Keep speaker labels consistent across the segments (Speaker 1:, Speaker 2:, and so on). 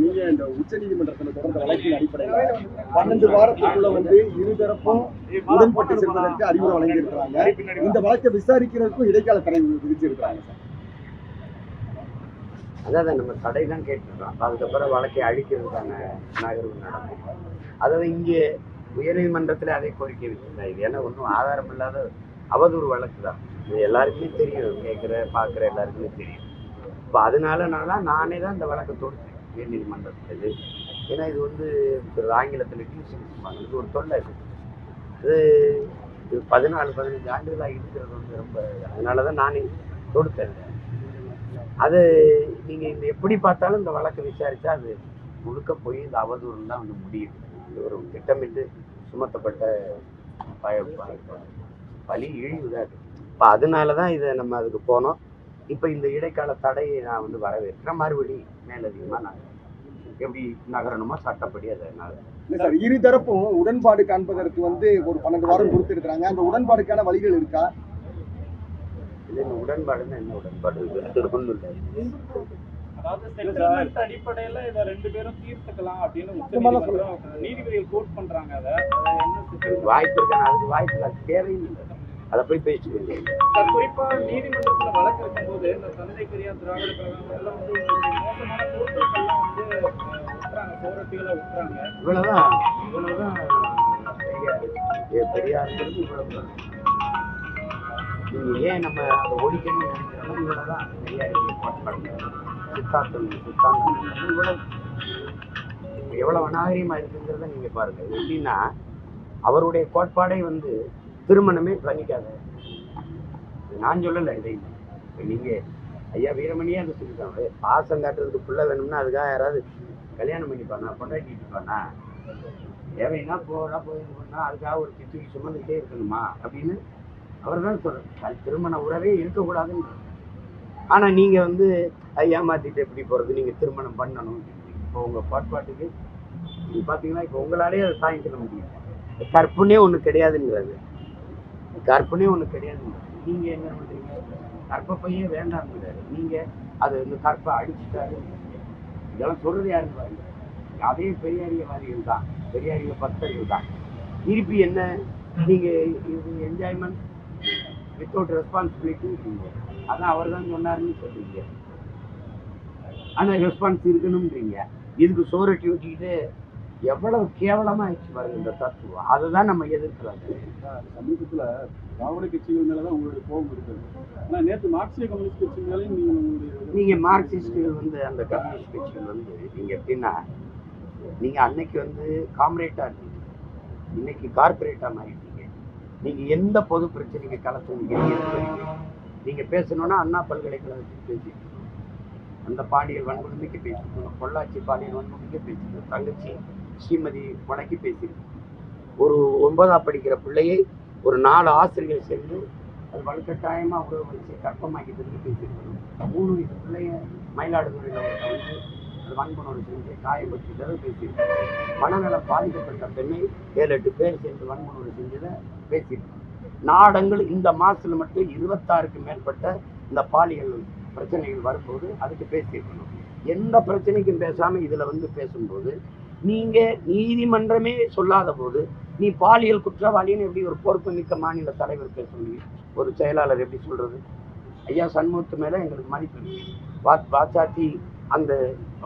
Speaker 1: நீங்க இந்த உச்ச நீதிமன்றத்துல தொடர்ந்த வழக்கின் அடிப்படையில் பன்னெண்டு வாரத்துக்குள்ள வந்து இருதரப்பும் உடன்பட்டு செல்வதற்கு அறிவுரை வழங்கியிருக்கிறாங்க. இந்த வழக்கை விசாரிக்கிறதுக்கும் இடைக்கால தடை விதிச்சிருக்கிறாங்க சார்.
Speaker 2: அதாவது நம்ம தடை தான் கேட்டுருக்கோம் அதுக்கப்புறம் வழக்கை அழிக்கிறதுக்கான நகர்வு நடக்கும். அதாவது இங்கே உயர்நீதிமன்றத்தில் அதே கோரிக்கை வச்சிருந்தேன் இது ஏன்னா ஒன்றும் ஆதாரம் இல்லாத அவதூறு வழக்கு தான். இது எல்லாருக்குமே தெரியும். கேட்குற பார்க்குற எல்லாருக்குமே தெரியும். இப்போ அதனால நான் நானே தான் இந்த வழக்கை தொடுத்தேன். உயர்நீதிமன்றத்தில் ஏன்னா இது வந்து ஒரு ஆங்கிலத்தில் டியூஷன் இது ஒரு தொல்லை இது. இது இது பதினாலு பதினஞ்சு ஆண்டுகளாக இருக்கிறது வந்து ரொம்ப அதனால தான் நானே தொடுத்தேன் அது நீங்கள் இந்த எப்படி பார்த்தாலும் இந்த வழக்கை விசாரித்தா அது முழுக்க போய் இந்த அவதூறு தான் வந்து முடியும் இது ஒரு திட்டமிட்டு சுமத்தப்பட்ட பய ப- பலி இழிவு தான் அது. இப்போ அதனால தான் இதை நம்ம அதுக்கு போனோம். இப்போ இந்த இடைக்கால தடையை நான் வந்து வரவேற்கிறேன். மறுபடி மேலதிகமாக நான் எப்படி நகரணுமோ சட்டப்படி அதை நான்
Speaker 1: இல்ல சார் இருதரப்பும் உடன்பாடு காண்பதற்கு வந்து ஒரு பன்னெண்டு வாரம் கொடுத்திருக்கிறாங்க. அந்த உடன்பாடுக்கான வழிகள் இருக்கா?
Speaker 2: இது என்ன உடன்பாடுன்னா என்ன உடன்பாடு? ஒன்றும் இல்லை.
Speaker 3: அடிப்படையில இத ரெண்டு பேரும் தீர்த்துக்கலாம் அப்படின்னு நீதிபதிகள் கோட் பண்றாங்க அதை?
Speaker 2: வாய்ப்பு இருக்கான அதுக்கு வாய்ப்பு தேவையும் இல்லை. அதை போய் பேசிட்டு
Speaker 3: சார், குறிப்பா நீதிமன்றத்துல வழக்கு இருக்கும்போது இந்த தந்தை பெரியார் திராவிட கழகம் எல்லாம் வந்து ஒரு மோசமான
Speaker 2: இவ்வளவுதான். இவ்வளவுதான் பெரியாருங்கிறது ஏன் நம்ம அதை ஒழிக்கணும்னு நினைக்கிறோமோ இவ்வளவுதான் பெரியாருடைய கோட்பாடு சித்தாந்தம் சித்தாந்தம். இவ்வளவு. இருக்குங்கிறத இது எப்படின்னா அவருடைய கோட்பாடே வந்து திருமணமே பண்ணிக்காத நான் சொல்லலை இதை இப்ப நீங்க ஐயா வீரமணியே அதை சொல்லிட்டாங்க. பாசம் காட்டுறதுக்கு புள்ள வேணும்னா அதுக்காக யாராவது கல்யாணம் பண்ணிப்பானா பொண்டாட்டி தேவைன்னா போகிறா போய் அதுக்காக ஒரு சித்துக்கு சுமந்துக்கிட்டே இருக்கணுமா? அப்படின்னு அவர் தான் சொல்கிறார் திருமண உறவே இருக்கக்கூடாதுன்னு. ஆனால் நீங்கள் வந்து அதை ஏமாத்திட்டு எப்படி போகிறது நீங்கள் திருமணம் பண்ணணும். இப்போ உங்கள் பாட்பாட்டுக்கு நீங்கள் பார்த்தீங்கன்னா இப்போ உங்களாலே அதை தாங்கிக்க முடியும் கற்புனே ஒன்று கிடையாதுங்கிறது கற்புனே ஒன்று கிடையாதுங்கிறது நீங்கள் என்ன பண்றீங்க? கற்பப்பையே வேண்டாம்ங்கிறாரு. நீங்கள் அது இந்த கற்பை அடிச்சுட்டாரு இதெல்லாம் சொல்றது யாருன்னு பாருங்க அதே பெரியாரியவாதிகள் தான். பெரியாரிய பக்தர்கள் தான். திருப்பி என்ன? நீங்க இது என்ஜாய்மெண்ட் வித்தவுட் ரெஸ்பான்சிபிலிட்டி இருக்கீங்க அதான் அவர் தான் சொன்னாருன்னு சொல்றீங்க. ஆனால் ரெஸ்பான்ஸ் இருக்கணும்ன்றீங்க. இதுக்கு சோரட்டி ஊட்டிக்கிட்டு எவ்வளவு கேவலமா ஆயிடுச்சு பாருங்க இந்த தத்துவம். அதை தான் நம்ம எதிர்க்கிறாங்க
Speaker 1: சமீபத்துல திராவிட கட்சிகள் மேலதான் உங்களுடைய கோபம் இருக்குது ஆனா நேற்று மார்க்சிய கம்யூனிஸ்ட் கட்சி மேலேயும் நீங்க
Speaker 2: நீங்க மார்க்சிஸ்டுகள் வந்து அந்த கம்யூனிஸ்ட் கட்சிகள் வந்து நீங்க எப்படின்னா நீங்க அன்னைக்கு வந்து காம்ரேட்டா இருந்தீங்க. இன்னைக்கு கார்பரேட்டா மாறிட்டீங்க. நீங்க எந்த பொது பிரச்சனைக்கு களத்துல நீங்க நீங்க பேசணும்னா அண்ணா பல்கலைக்கழகத்துக்கு பேசிட்டு அந்த பாண்டியல் வன்கொடுமைக்கு பேசிக்கணும் பொள்ளாச்சி பாண்டியல் வன்கொடுமைக்கு பேசிக்கணும் தங்கச்சி ஸ்ரீமதி வடக்கி பேசியிருக்கோம் ஒரு ஒன்பதாம் படிக்கிற பிள்ளையை ஒரு நாலு ஆசிரியர் சென்று அது வலுக்கட்டாயமாக உறவு வச்சு கற்பமாக்கிட்டு பேசியிருக்கணும் மூணு வயசு பிள்ளைய மயிலாடுதுறையில் வந்து அது வன்கொடுமை செஞ்சு காயப்பட்டுட்டதை பேசியிருக்கோம் மனநலம் பாதிக்கப்பட்ட பெண்ணை ஏழு எட்டு பேர் சேர்ந்து வன்கொடுமை செஞ்சதை பேசியிருக்கோம் நாடங்கள் இந்த மாதத்தில் மட்டும் இருபத்தாறுக்கு மேற்பட்ட இந்த பாலியல் பிரச்சனைகள் வரும்போது அதுக்கு பேசியிருக்கணும் எந்த பிரச்சனைக்கும் பேசாமல் இதில் வந்து பேசும்போது நீங்க நீதிமன்றமே சொல்லாத போது நீ பாலியல் குற்றவாளின்னு எப்படி ஒரு பொறுப்பு மிக்க மாநில தலைவர் பேச முடியும்? ஒரு செயலாளர் எப்படி சொல்றது? ஐயா சண்முகத்து மேல எங்களுக்கு மதிப்பு இருக்கு. வா வாச்சாத்தி அந்த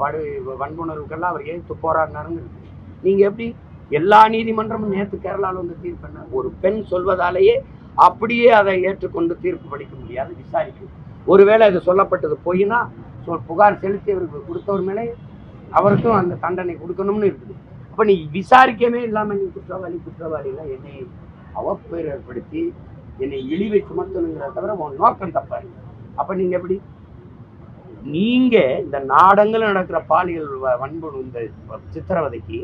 Speaker 2: படு வன்புணர்வுக்கெல்லாம் அவர் எதிர்த்து போராடினாருங்க நீங்க எப்படி எல்லா நீதிமன்றமும் நேற்று கேரளாவில் வந்து தீர்ப்பு என்ன? ஒரு பெண் சொல்வதாலேயே அப்படியே அதை ஏற்றுக்கொண்டு தீர்ப்பு படிக்க முடியாது விசாரிக்கும் ஒருவேளை இது சொல்லப்பட்டது போயினா புகார் செலுத்தியவருக்கு கொடுத்தவர் மேலே அவருக்கும் அந்த தண்டனை கொடுக்கணும்னு இருக்குது. அப்போ நீ விசாரிக்கவே இல்லாமல் நீ குற்றவாளி குற்றவாளிலாம் என்னை அவப்பேர் ஏற்படுத்தி என்னை இழிவை சுமத்தணுங்கிறத தவிர உன் நோக்கம் தப்பாரு. அப்போ நீங்கள் நீங்க எப்படி? நீங்கள் இந்த நாடங்கள் நடக்கிற பாலியல் வன்பு இந்த சித்திரவதைக்கு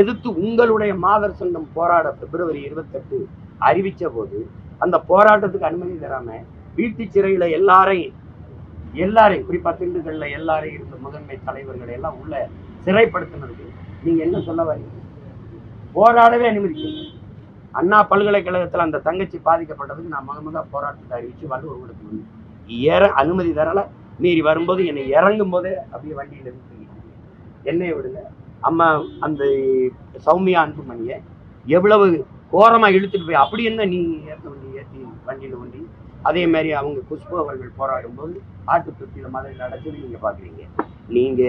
Speaker 2: எதிர்த்து உங்களுடைய மாதர் சங்கம் போராட பிப்ரவரி இருபத்தெட்டு அறிவித்த போது அந்த போராட்டத்துக்கு அனுமதி தராமல் வீட்டு சிறையில் எல்லாரையும் எல்லாரையும் குறிப்பா திண்டுக்கல்ல எல்லாரையும் இருந்த முதன்மை தலைவர்களை எல்லாம் உள்ள சிறைப்படுத்தினதுக்கு நீங்க என்ன சொல்ல வரீங்க? போராடவே அனுமதிக்கல. அண்ணா பல்கலைக்கழகத்தில் அந்த தங்கச்சி பாதிக்கப்பட்டதுக்கு நான் முத முத போராட்டத்தை அறிவிச்சு வள்ளுவர் கூடத்துக்கு ஏற அனுமதி தரல. மீறி வரும்போது என்னை இறங்கும் போதே அப்படியே வண்டியில இருந்து என்னைய விடுங்க. அம்மா அந்த சௌமியா அன்புமணியை எவ்வளவு கோரமாக இழுத்துட்டு போய் அப்படி என்ன நீ ஏற்ற வண்டி ஏற்றி வண்டியில் வண்டி அதே மாதிரி அவங்க குஷ்பு அவர்கள் போராடும் போது ஆட்டு தொட்டியில் மாதிரி நடக்குது நீங்க பாக்குறீங்க. நீங்க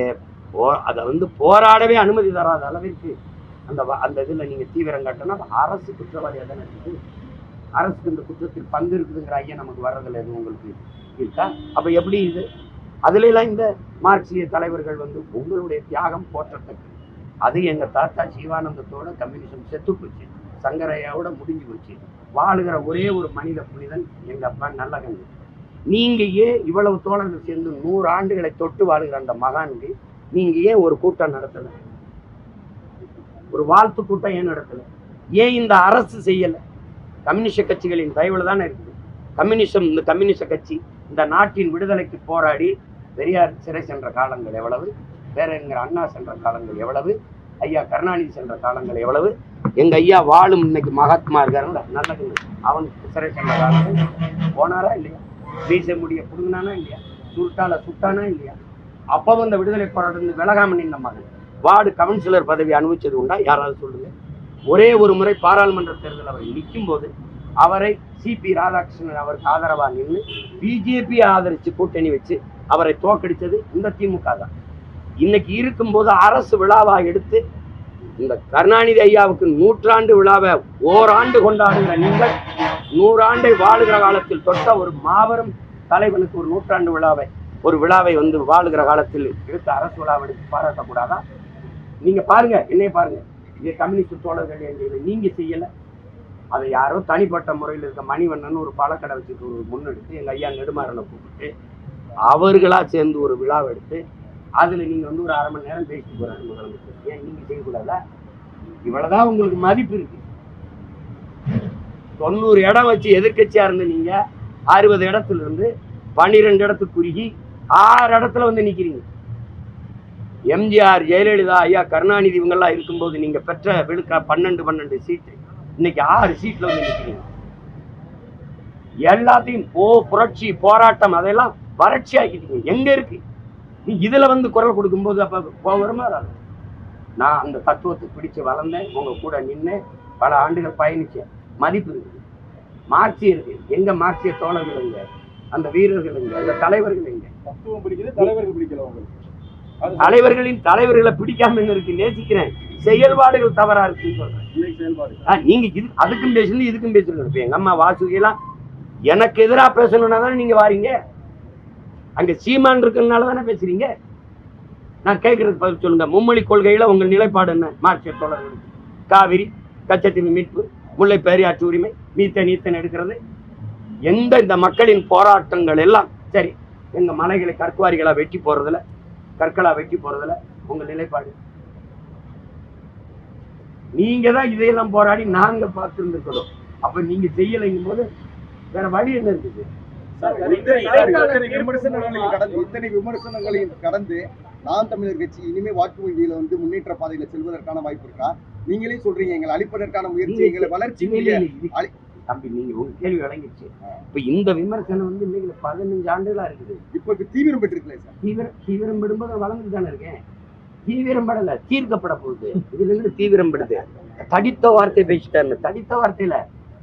Speaker 2: போ அதை வந்து போராடவே அனுமதி தராத அளவிற்கு அந்த வ- அந்த இதுல நீங்க தீவிரம் காட்டினா அது அரசு குற்றவாளியாக தானே இருக்குது. அரசுக்கு இந்த குற்றத்தில் பங்கு இருக்குதுங்கிற ஐயா நமக்கு வர்றதில்ல. எதுவும் உங்களுக்கு இருக்கா? அப்ப எப்படி இது? அதுல எல்லாம் இந்த மார்க்சிய தலைவர்கள் வந்து உங்களுடைய தியாகம் போற்றத்தக்கு அது எங்க தாத்தா சிவானந்தத்தோட கம்யூனிசம் செத்து போச்சு. சங்கரையாவோட முடிஞ்சு போச்சு. வாழுகிற ஒரே ஒரு மனித புனிதன் எங்க அப்பா நல்ல நல்லகன். நீங்க ஏன் இவ்வளவு தோழர்கள் சேர்ந்து நூறு ஆண்டுகளை தொட்டு வாழ்கிற அந்த மகானுக்கு நீங்க ஏன் ஒரு கூட்டம் நடத்தல. ஒரு வாழ்த்து கூட்டம் ஏன் நடத்தல? ஏன் இந்த அரசு செய்யல? கம்யூனிஸ்ட கட்சிகளின் தயவுல தானே இருக்குது. கம்யூனிசம் இந்த கம்யூனிஸ்ட கட்சி இந்த நாட்டின் விடுதலைக்கு போராடி பெரியார் சிறை சென்ற காலங்கள் எவ்வளவு? பேரறிஞர் அண்ணா சென்ற காலங்கள் எவ்வளவு? ஐயா கருணாநிதி சென்ற காலங்கள் எவ்வளவு? எங்க ஐயா வாழும் இன்னைக்கு மகாத்மா இருக்காருல்ல நல்லது அவனுக்கு சிறை சென்ற காலங்கள். போனாரா இல்லையா? வீச முடிய புடுங்கினானா இல்லையா? சுருட்டால சுட்டானா இல்லையா? அப்பவும் இந்த விடுதலை போராட்டம் விலகாம நின்ன மகன். வார்டு கவுன்சிலர் பதவி அனுபவிச்சது உண்டா? யாராவது சொல்லுங்க. ஒரே ஒரு முறை பாராளுமன்ற தேர்தல் அவர் நிற்கும் போது அவரை சிபி ராதாகிருஷ்ணன் அவருக்கு ஆதரவா நின்று பிஜேபி ஆதரிச்சு கூட்டணி வச்சு அவரை தோக்கடித்தது இந்த திமுக தான். இன்னைக்கு இருக்கும்போது அரசு விழாவா எடுத்து இந்த கருணாநிதி ஐயாவுக்கு நூற்றாண்டு விழாவை ஓராண்டு கொண்டாடுகிற நீங்கள் நூறாண்டை வாழுகிற காலத்தில் தொட்ட ஒரு மாபெரும் தலைவனுக்கு ஒரு நூற்றாண்டு விழாவை ஒரு விழாவை வந்து வாழுகிற காலத்தில் எடுத்த அரசு விழாவை எடுத்து பாராட்டக்கூடாதா? நீங்க பாருங்க என்னைய பாருங்க. இங்க கம்யூனிஸ்ட் தோழர்கள் எங்க நீங்க செய்யல. அதை யாரோ தனிப்பட்ட முறையில் இருக்க மணிவண்ணன் ஒரு பழக்கடை வச்சுட்டு ஒரு முன்னெடுத்து எங்கள் ஐயா நெடுமாறனை கூப்பிட்டு அவர்களாக சேர்ந்து ஒரு விழாவை எடுத்து அதில் நீங்கள் வந்து ஒரு அரை மணி நேரம் பேசிட்டு போகிறாங்க முதலமைச்சர். ஏன் நீங்கள் செய்யக்கூடாதா? இவ்வளோதான் உங்களுக்கு மதிப்பு இருக்குது தொண்ணூறு இடம் வச்சு எதிர்கட்சியாக இருந்த நீங்கள் அறுபது இடத்துல இருந்து பன்னிரெண்டு இடத்துக்கு குறுகி ஆறு இடத்துல வந்து நிற்கிறீங்க எம்ஜிஆர் ஜெயலலிதா ஐயா கருணாநிதி இவங்கெல்லாம் இருக்கும்போது நீங்கள் பெற்ற விழுக்க பன்னெண்டு பன்னெண்டு சீட்டு இன்னைக்கு ஆறு சீட்டில் வந்து நிற்கிறீங்க எல்லாத்தையும் போ புரட்சி போராட்டம் அதெல்லாம் வறட்சி ஆக்கிட்டீங்க எங்கே இருக்கு? நீ இதில் வந்து குரல் கொடுக்கும்போது அப்போ கோவம் வருமா நான் அந்த தத்துவத்தை பிடிச்சு வளர்ந்தேன். உங்க கூட நின்று பல ஆண்டுகள் பயணிச்சேன். மதிப்பு இருக்குது மார்க்சி இருக்கு. எங்க மார்க்சிய தோழர்கள் எங்க? அந்த வீரர்கள் எங்க? அந்த தலைவர்கள் எங்க?
Speaker 1: தத்துவம் பிடிக்குது தலைவர்கள் பிடிக்கல உங்களுக்கு.
Speaker 2: தலைவர்களின் தலைவர்களை பிடிக்காம என்ன இருக்கு நேசிக்கிறேன். செயல்பாடுகள் தவறா இருக்குன்னு சொல்றேன். நீங்க இது அதுக்கும் பேசணும் இதுக்கும் பேசணும் இப்ப எங்க அம்மா வாசுகிலாம் எனக்கு எதிரா பேசணும்னா தானே நீங்க வாரீங்க? அங்க சீமான் இருக்கறனால தானே பேசுறீங்க? நான் கேட்கறதுக்கு பதில் சொல்லுங்க. மும்மொழி கொள்கையில உங்கள் நிலைப்பாடு என்ன? மார்க்சிய தோழர்களுக்கு. காவிரி கச்சத்தீவு மீட்பு முல்லை பெரியாற்று உரிமை மீத்தன் ஈத்தன் எடுக்கிறது. எந்த இந்த மக்களின் போராட்டங்கள் எல்லாம் சரி எங்க மலைகளை கற்குவாரிகளா வெட்டி போறதுல கற்களா வெட்டி போறதுல உங்க நிலைப்பாடு. நீங்க தான் இதையெல்லாம் போராடி நாங்க பார்த்துருந்துருக்கிறோம். அப்ப நீங்க செய்யலைங்கும் போது வேற வழி என்ன இருக்குது?
Speaker 1: இத்தனை விமர்சனங்களையும் கடந்து நாம் தமிழர் கட்சி இனிமே வாக்கு வங்கியில வந்து முன்னேற்ற பாதையில செல்வதற்கான வாய்ப்பு இருக்கா? நீங்களே சொல்றீங்க எங்களை அழிப்பதற்கான முயற்சி எங்களை வளர்ச்சி
Speaker 2: தம்பி நீங்க உங்க கேள்வி விளங்கிச்சு இப்ப இந்த விமர்சனம் வந்து இன்னைக்கு பதினஞ்சு ஆண்டுகளா இருக்குது.
Speaker 1: இப்ப தீவிரம் பெற்றிருக்கல சார்.
Speaker 2: தீவிரம் தீவிரம் படும்போது வளர்ந்து தானே இருக்கேன் தீவிரம் படல தீர்க்கப்பட போகுது. இதுல இருந்து தீவிரம் படுது தடித்த வார்த்தை பேசிட்டாரு தடித்த வார்த்தையில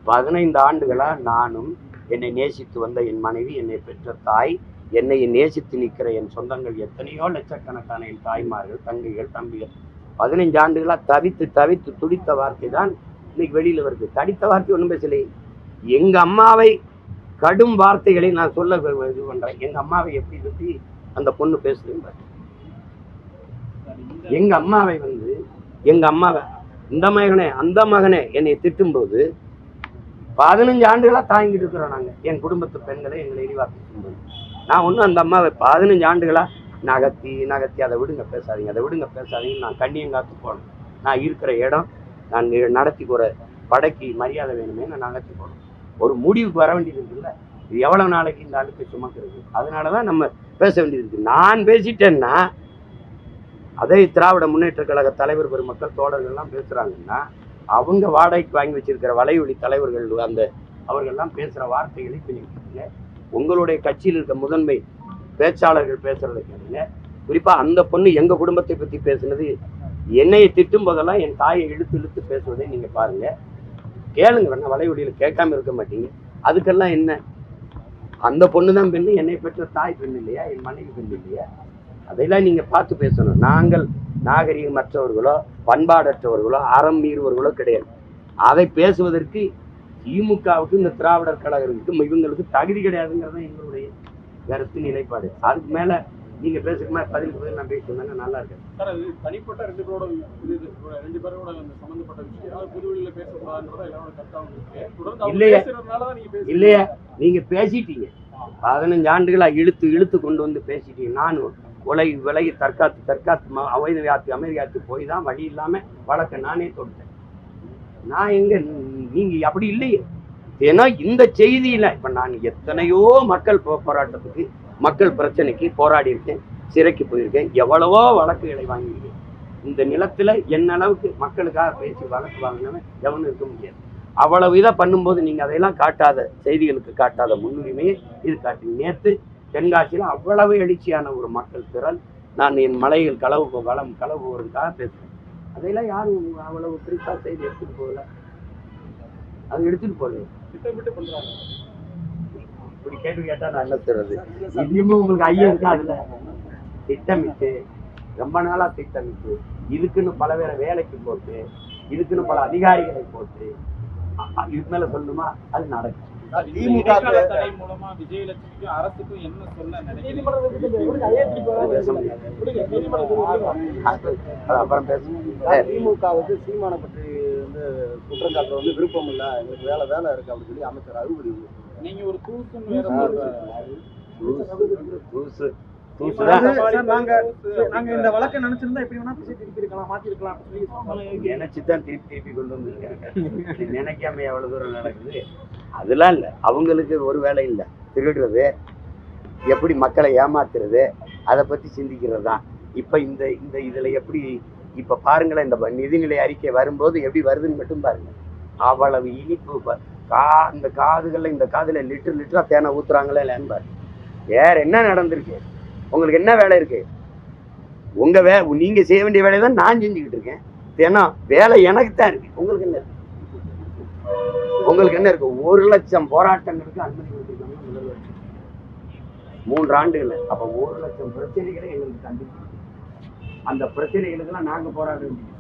Speaker 2: பதினைந்து ஆண்டுகளா நானும் என்னை நேசித்து வந்த என் மனைவி என்னை பெற்ற தாய் என்னை நேசித்து நிற்கிற என் சொந்தங்கள் எத்தனையோ லட்சக்கணக்கான என் தாய்மார்கள் தங்கைகள் தம்பிகள். பதினைஞ்சு ஆண்டுகளா தவித்து தவித்து துடித்த வார்த்தை தான் இன்னைக்கு வெளியில வருது. தடித்த வார்த்தை ஒன்றும் பேசலை. எங்க அம்மாவை கடும் வார்த்தைகளை நான் சொல்ல இது பண்றேன் எங்க அம்மாவை எப்படி பற்றி அந்த பொண்ணு பேசுதுன்னு எங்கள் எங்க அம்மாவை வந்து எங்க அம்மாவை இந்த மகனே அந்த மகனே என்னை திட்டும்போது பதினஞ்சு ஆண்டுகளா தாங்கிட்டு இருக்கிறோம் நாங்க. என் குடும்பத்து பெண்களை எங்களை இழிவாக்கும்போது நான் ஒன்றும் அந்த அம்மாவை பதினஞ்சு ஆண்டுகளாக நகர்த்தி நகர்த்தி அதை விடுங்க பேசாதீங்க அதை விடுங்க பேசாதீங்க நான் கண்ணியங்காத்து போனேன். நான் இருக்கிற இடம் நான் நடத்தி போற படைக்கு மரியாதை வேணுமே நான் நகர்த்தி போனேன். ஒரு முடிவுக்கு வர வேண்டியது இருக்குல்ல? இது எவ்வளோ நாளைக்கு இந்த அழுக்கு சுமக்கிறது அதனால தான் நம்ம பேச வேண்டியது இருக்குது நான் பேசிட்டேன்னா அதே திராவிட முன்னேற்ற கழக தலைவர் பெருமக்கள் தோழர்கள்லாம் பேசுகிறாங்கன்னா அவங்க வாடகைக்கு வாங்கி வச்சிருக்கிற வலையொலி தலைவர்கள் அந்த அவர்கள்லாம் பேசுகிற வார்த்தைகளை இப்போ நீங்க உங்களுடைய கட்சியில் இருக்க முதன்மை பேச்சாளர்கள் பேசுறதை கேளுங்க. குறிப்பா அந்த பொண்ணு எங்க குடும்பத்தை பத்தி பேசுனது என்னையை திட்டும் போதெல்லாம் என் தாயை இழுத்து இழுத்து பேசுவதை நீங்க பாருங்க. கேளுங்க வேணா வலைவழியில கேட்காம இருக்க மாட்டீங்க. அதுக்கெல்லாம் என்ன? அந்த பொண்ணு தான் பெண்ணு என்னை பெற்ற தாய் பெண் இல்லையா? என் மனைவி பெண் இல்லையா? அதையெல்லாம் நீங்க பார்த்து பேசணும். நாங்கள் நாகரிகமற்றவர்களோ பண்பாடற்றவர்களோ அறம் மீறுவர்களோ கிடையாது. அதை பேசுவதற்கு திமுகவுக்கு இந்த திராவிடர் கழகத்துக்கு இவங்களுக்கு தகுதி கிடையாதுங்கிறது எங்களுடைய கருத்து நிலைப்பாடு. அதுக்கு மேல நீங்க பேசுற மாதிரி பதிலுக்கு பதில் நான் பேசுனேன்னா நல்லா இருக்கு
Speaker 4: சார் அது தனிப்பட்ட ரெண்டு பேரோட இது ரெண்டு பேரோட சம்பந்தப்பட்ட விஷயம். அது பொது வெளியில பேசக்கூடாதுன்றத எல்லாரோட
Speaker 2: இல்லையே. இல்லையா. நீங்க பேசிட்டீங்க. பதினஞ்சு ஆண்டுகளா இழுத்து இழுத்து கொண்டு வந்து பேசிட்டீங்க. நான் உலகி விலகி தற்காத்து தற்காத்து ம- அமைதி காத்து அமைதி காத்து போய் தான் வழி இல்லாம வழக்க நானே தொட்டேன் நான் எங்க நீங்க அப்படி இல்லையே. ஏன்னா இந்த செய்தியில இப்ப நான் எத்தனையோ மக்கள் போராட்டத்துக்கு மக்கள் பிரச்சனைக்கு போராடி இருக்கேன் சிறைக்கு போயிருக்கேன் எவ்வளவோ வழக்குகளை வாங்கியிருக்கேன். இந்த நிலத்துல என்ன அளவுக்கு மக்களுக்காக பேசி வழக்கு வாங்கினவன் எவனும் இருக்க முடியாது. அவ்வளவு இதை பண்ணும்போது நீங்க அதையெல்லாம் காட்டாத செய்திகளுக்கு காட்டாத முன்னுரிமையை இது காட்டி. நேத்து தென்காசியில் அவ்வளவு எழுச்சியான ஒரு மக்கள் திறன் நான் என் மலையில் களவு வளம் களவு வருவதற்காக பேசுறேன். அதையெல்லாம் யாரும் அவ்வளவு குறிப்பா செய்தி எடுத்துட்டு போகல. அது எடுத்துட்டு போகல.
Speaker 4: திட்டமிட்டு பண்றாங்க.
Speaker 2: இப்படி கேள்வி கேட்டா நான் என்ன சொல்றது? இதுலயுமே உங்களுக்கு ஐயம் இருக்கா அதுல திட்டமிட்டு ரொம்ப நாளா திட்டமிட்டு இதுக்குன்னு பல பேரை வேலைக்கு போட்டு இதுக்குன்னு பல அதிகாரிகளை போட்டு இதுக்கு மேல சொல்லணுமா? அது நடக்கும்.
Speaker 1: திமுக
Speaker 3: மூலமா விஜயலட்சுமிக்கும் அரசுக்கும் என்ன சொல்ல
Speaker 1: திமுகவுக்கு சீமானை பற்றி வந்து குற்றம் சாட்டுற வந்து விருப்பம் இல்ல. எங்களுக்கு வேலை வேலை இருக்கு அப்படின்னு சொல்லி அமைச்சர் அறுபது
Speaker 3: நீங்க ஒரு.
Speaker 2: தூசு. தூசு. நினைச்சுதான் திருப்பி திருப்பி கொண்டு வந்திருக்காங்க. நினைக்காம எவ்வளவு தூரம் நடக்குது? அதெல்லாம் இல்லை. அவங்களுக்கு ஒரு வேலை இல்லை. திருடுறது எப்படி மக்களை ஏமாத்துறது அதை பத்தி சிந்திக்கிறது தான் இப்போ இந்த இந்த இதுல எப்படி இப்ப பாருங்களேன் இந்த நிதிநிலை அறிக்கை வரும்போது எப்படி வருதுன்னு மட்டும் பாருங்க. அவ்வளவு இனிப்பு கா இந்த காதுகள்ல இந்த காதுல லிட்டர் லிட்டரா தேனை ஊத்துறாங்களே இல்லைன்னு பாருங்க. வேற என்ன நடந்திருக்கு? உங்களுக்கு என்ன வேலை இருக்கு? உங்க வே நீங்க செய்ய வேண்டிய வேலையை தான் நான் செஞ்சுக்கிட்டு இருக்கேன். ஏன்னா வேலை எனக்கு தான் இருக்கு. உங்களுக்கு என்ன இருக்கு? உங்களுக்கு என்ன இருக்கு? ஒரு லட்சம் போராட்டங்களுக்கு அனுமதி கொடுத்துருக்காங்க முதல்வர். மூன்று ஆண்டுகள் அப்ப ஒரு லட்சம் பிரச்சனைகளை எங்களுக்கு கண்டிப்பாங்க அந்த பிரச்சனைகளுக்கெல்லாம் நாங்க போராட வேண்டியது.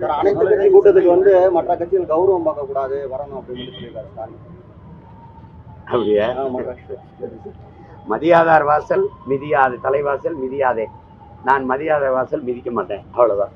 Speaker 1: சார் அனைத்து கட்சி கூட்டத்துக்கு வந்து மற்ற கட்சிகள் கௌரவம் பார்க்க கூடாது வரணும் அப்படின்னு சொல்லி சொல்லியிருக்காரு ஸ்டாலின்.
Speaker 2: அப்படியே. மதியாதார் வாசல் மிதியாது தலைவாசல் மிதியாதே. நான் மதியாதார் வாசல் மிதிக்க மாட்டேன். அவ்வளோதான்